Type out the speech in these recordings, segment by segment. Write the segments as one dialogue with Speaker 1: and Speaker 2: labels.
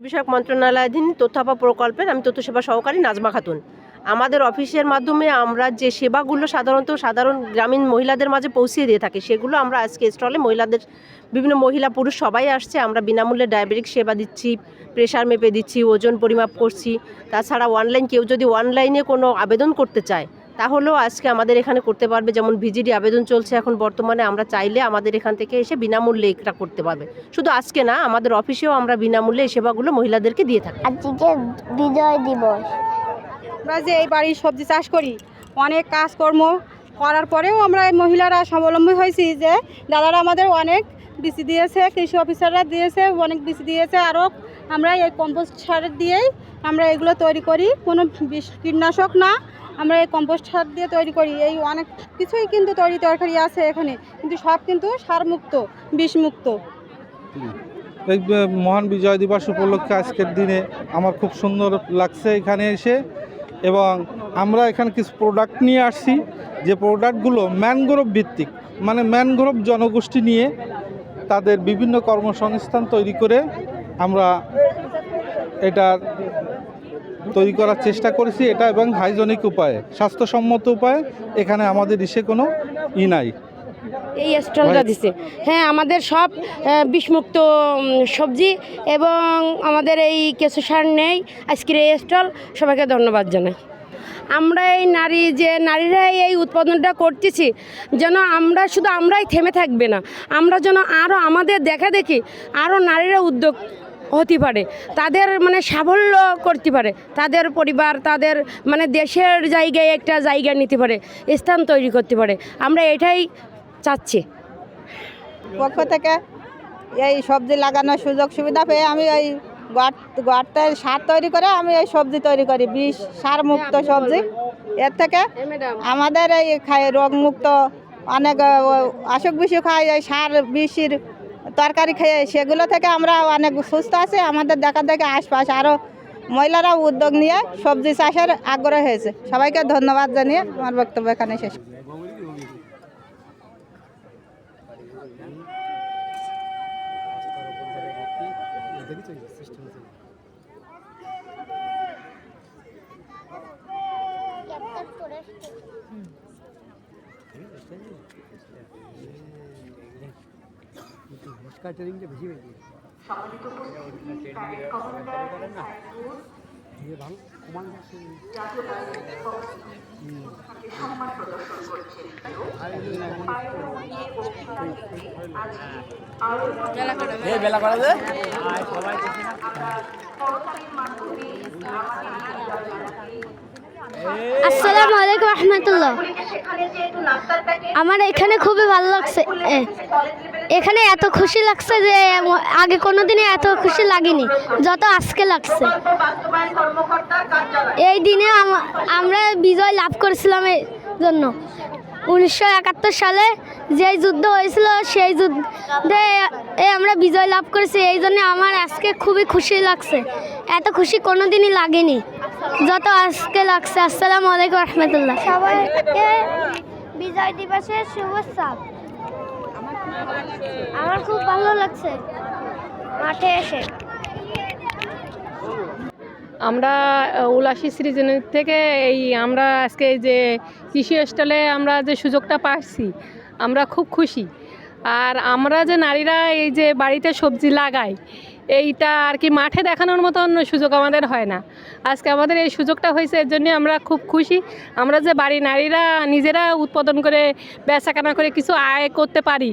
Speaker 1: বিষয়ক মন্ত্রণালয়াধীন তথ্যাপা প্রকল্পের আমি তথ্য সেবা সহকারী নাজমা খাতুন। আমাদের অফিসের মাধ্যমে আমরা যে সেবাগুলো সাধারণত সাধারণ গ্রামীণ মহিলাদের মাঝে পৌঁছিয়ে দিয়ে থাকি, সেগুলো আমরা আজকে স্টলে মহিলাদের, বিভিন্ন মহিলা পুরুষ সবাই আসছে, আমরা বিনামূল্যে ডায়াবেটিক সেবা দিচ্ছি প্রেশার মেপে দিচ্ছি, ওজন পরিমাপ করছি। তাছাড়া অনলাইন কেউ যদি অনলাইনে কোনো আবেদন করতে চায় তাহলেও আজকে আমাদের এখানে করতে পারবে যেমন ভিজিডি আবেদন চলছে এখন বর্তমানে আমরা চাইলে আমাদের এখান থেকে এসে বিনামূল্যে এটা করতে পারবে। শুধু আজকে না আমাদের অফিসেও আমরা বিনামূল্যে এই সেবাগুলো মহিলাদেরকে দিয়ে থাকি।
Speaker 2: আজকে বিজয় দিবস।
Speaker 3: আমরা যে এই বাড়ির সবজি চাষ করি অনেক কাজকর্ম করার পরেও আমরা এই মহিলারা স্বাবলম্বী হয়েছি যে দাদারা আমাদের অনেক বিসি দিয়েছে কৃষি অফিসাররা দিয়েছে অনেক বিসি দিয়েছে আরও আমরা এই কম্পোস্ট সার দিয়েই আমরা এগুলো তৈরি করি। কোনো বিষ কীটনাশক না আমরা এই কম্পোস্ট সার দিয়ে তৈরি করি। এই অনেক কিছুই কিন্তু তৈরি তরকারি আছে এখানে। কিন্তু সব কিন্তু সারমুক্ত, বিষমুক্ত।
Speaker 4: এই মহান বিজয় দিবস উপলক্ষে আজকের দিনে আমার খুব সুন্দর লাগছে এখানে এসে। এবং আমরা এখানে কিছু প্রোডাক্ট নিয়ে আসছি। যে প্রোডাক্টগুলো ম্যানগ্রোভ ভিত্তিক মানে ম্যানগ্রোভ জনগোষ্ঠী নিয়ে তাদের বিভিন্ন কর্মসংস্থান তৈরি করে আমরা এটা তৈরি করার চেষ্টা করেছি এটা এবং হাইজেনিক উপায়ে স্বাস্থ্যসম্মত উপায়ে এখানে আমাদের ইসে কোনো ই নাই।
Speaker 5: এই স্টলটা দিছে। হ্যাঁ আমাদের সব বিষমুক্ত সবজি এবং আমাদের এই কেঁচু সার নেই। আজকের এই স্টল সবাইকে ধন্যবাদ জানাই। আমরা এই নারী যে নারীরা এই উৎপাদনটা করতেছি যেন আমরা শুধু আমরাই থেমে থাকবে না আমরা যেন আরও আমাদের দেখা দেখি আরও নারীরা উদ্যোগ হতে পারে। তাদের মানে সাফল্য করতে পারে। তাদের পরিবার, তাদের মানে দেশের জায়গায় একটা জায়গা নিতে পারে, স্থান তৈরি করতে পারে। আমরা এটাই চাচ্ছি।
Speaker 3: পক্ষ থেকে এই সবজি লাগানোর সুযোগ সুবিধা পেয়ে আমি এই গর্তের সার তৈরি করে আমি এই সবজি তৈরি করি, বিষ সার মুক্ত সবজি। এর থেকে আমাদের এই খাই রোগমুক্ত অনেক অসুখ বিসুখ খাই এই সার, বিষের তরকারি খেয়ে সেগুলো থেকে আমরা অনেক সুস্থ আছি। আমাদের দেখা দেখে আশপাশ আরও মহিলারা উদ্যোগ নিয়ে সবজি চাষের আগ্রহ হয়েছে। সবাইকে ধন্যবাদ জানিয়ে আমার বক্তব্য এখানে শেষ
Speaker 2: আসসালামু আলাইকুম রহমতুল্লাহ। আমার এখানে খুবই ভালো লাগছে। এখানে এত খুশি লাগছে যে আগে কোনোদিনই এত খুশি লাগেনি, যত আজকে লাগছে। এই দিনে আমরা বিজয় লাভ করেছিলাম এই জন্য। উনিশশো একাত্তর সালে যে যুদ্ধ হয়েছিল, সেই যুদ্ধে আমরা বিজয় লাভ করেছি। এই জন্য আমার আজকে খুবই খুশি লাগছে। এত খুশি কোনোদিনই লাগেনি। যত আজকে লাগছে। আসসালামু আলাইকুম রহমতুল্লাহ। সবাইকে বিজয় দিবসের শুভেচ্ছা। আমার খুব ভালো লাগছে। মাঠে এসে।
Speaker 6: আমরা উলাসী সৃজনের থেকে এই আমরা আজকে যে কৃষি স্টলে আমরা যে সুযোগটা পাচ্ছি আমরা খুব খুশি। আর আমরা যে নারীরা এই যে বাড়িতে সবজি লাগাই, এইটা আর কি মাঠে দেখানোর মতন সুযোগ আমাদের হয় না। আজকে আমাদের এই সুযোগটা হয়েছে, এর জন্য আমরা খুব খুশি। আমরা যে বাড়ি নারীরা নিজেরা উৎপাদন করে, বেচাকেনা করে কিছু আয় করতে পারি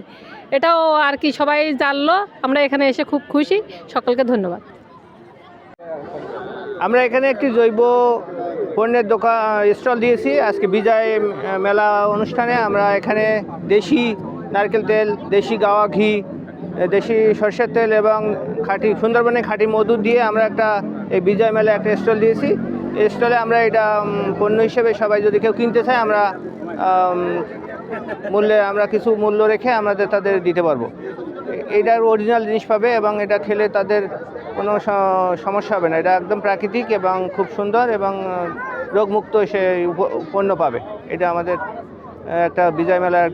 Speaker 6: এটাও আর কি সবাই জানলো। আমরা এখানে এসে খুব খুশি। সকলকে ধন্যবাদ।
Speaker 7: আমরা এখানে একটি জৈব পণ্যের দোকান স্টল দিয়েছি। আজকে বিজয় মেলা অনুষ্ঠানে আমরা এখানে দেশি নারকেল তেল দেশি গাওয়া ঘি দেশি সরষের তেল এবং খাঁটি সুন্দরবনে খাঁটি মধু দিয়ে আমরা একটা এই বিজয় মেলা একটা স্টল দিয়েছি। এই স্টলে আমরা এটা পণ্য হিসেবে সবাই যদি কেউ কিনতে চায় আমরা আম, মূল্যে আমরা কিছু মূল্য রেখে আমাদের তাদের দিতে পারব। এটার অরিজিনাল জিনিস পাবে এবং এটা খেলে তাদের কোনো সমস্যা হবে না। এটা একদম প্রাকৃতিক এবং খুব সুন্দর এবং রোগমুক্ত সে পণ্য পাবে। এটা আমাদের একটা বিজয় মেলার একটা